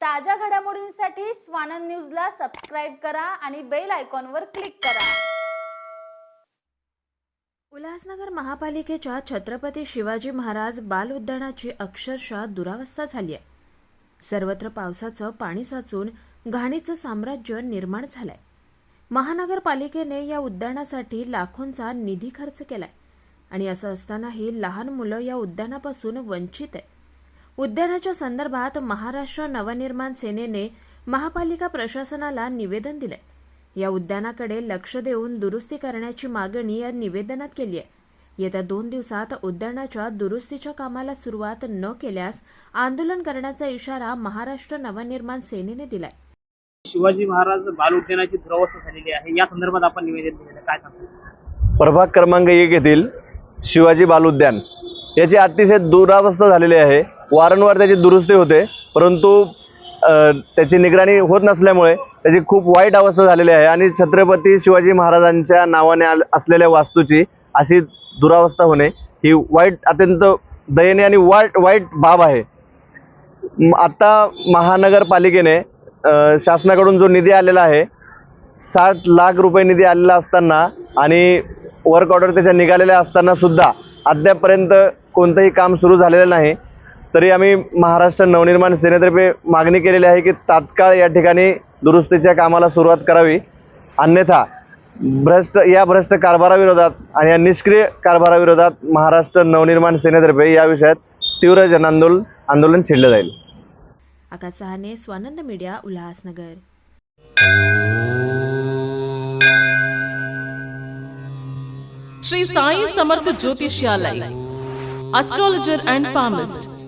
ताज्या घडामोडींसाठी स्वानंद न्यूजला सबस्क्राईब करा आणि बेल आयकॉनवर क्लिक करा. उल्हासनगर महापालिकेच्या छत्रपती शिवाजी महाराज बाल उद्यानाची अक्षरशः दुरावस्था झाली आहे. सर्वत्र पावसाचं पाणी साचून घाणीचं साम्राज्य निर्माण झालंय. महानगरपालिकेने या उद्यानासाठी लाखोंचा निधी खर्च केलाय. आणि असं असतानाही लहान मुलं या उद्यानापासून वंचित आहेत. उद्यानाच्या संदर्भात महाराष्ट्र नवनिर्माण सेनेने महापालिका प्रशासनाला निवेदन दिलंय. या उद्यानाकडे लक्ष देऊन दुरुस्ती करण्याची मागणी या निवेदनात केली आहे येत्या दोन दिवसात उद्यानाच्या दुरुस्तीच्या कामाला सुरुवात न केल्यास आंदोलन करण्याचा इशारा महाराष्ट्र नवनिर्माण सेनेने दिलाय. शिवाजी महाराज बाल उद्यानाची दुरावस्था झालेली आहे. या संदर्भात आपण निवेदन दिलेलं. काय सांगतो प्रभाग क्रमांक एक येथील शिवाजी बाल उद्यान याची अतिशय दुरावस्था झालेली आहे. वारंवार त्याची दुरुस्ती होते परंतु त्याची निगराणी होत नसल्यामुळे त्याची खूप वाईट अवस्था झालेली आहे आणि छत्रपती शिवाजी महाराजांच्या नावाने असलेल्या वास्तूची अशी दुरावस्था होणे ही वाईट अत्यंत दयनीय आणि वाईट वाईट बाब आहे. आत्ता आता महानगरपालिकेने शासनाकडून जो निधी आलेला आहे साठ लाख रुपये निधी आलेला असताना आणि वर्क ऑर्डर त्याच्या निघालेल्या असताना सुद्धा अद्यापपर्यंत कोणतंही काम सुरू झालेलं नाही. तरी आम्ही महाराष्ट्र नवनिर्माण सेनेतर्फे मागणी केलेली आहे की तात्काळ या ठिकाणी दुरुस्तीच्या कामाला सुरुवात करावी. अन्यथा भ्रष्ट या भ्रष्ट कारभाराविरोधात आणि या निष्क्रिय कारभाराविरोधात महाराष्ट्र नवनिर्माण सेनेतर्फे या विषयात तीव्र जनांदोलन आंदोलन छेडलं जाईल. Akash Sahane Swanand media Ulhasnagar. Shri Sai Samarth Jyotishalay astrologer and palmist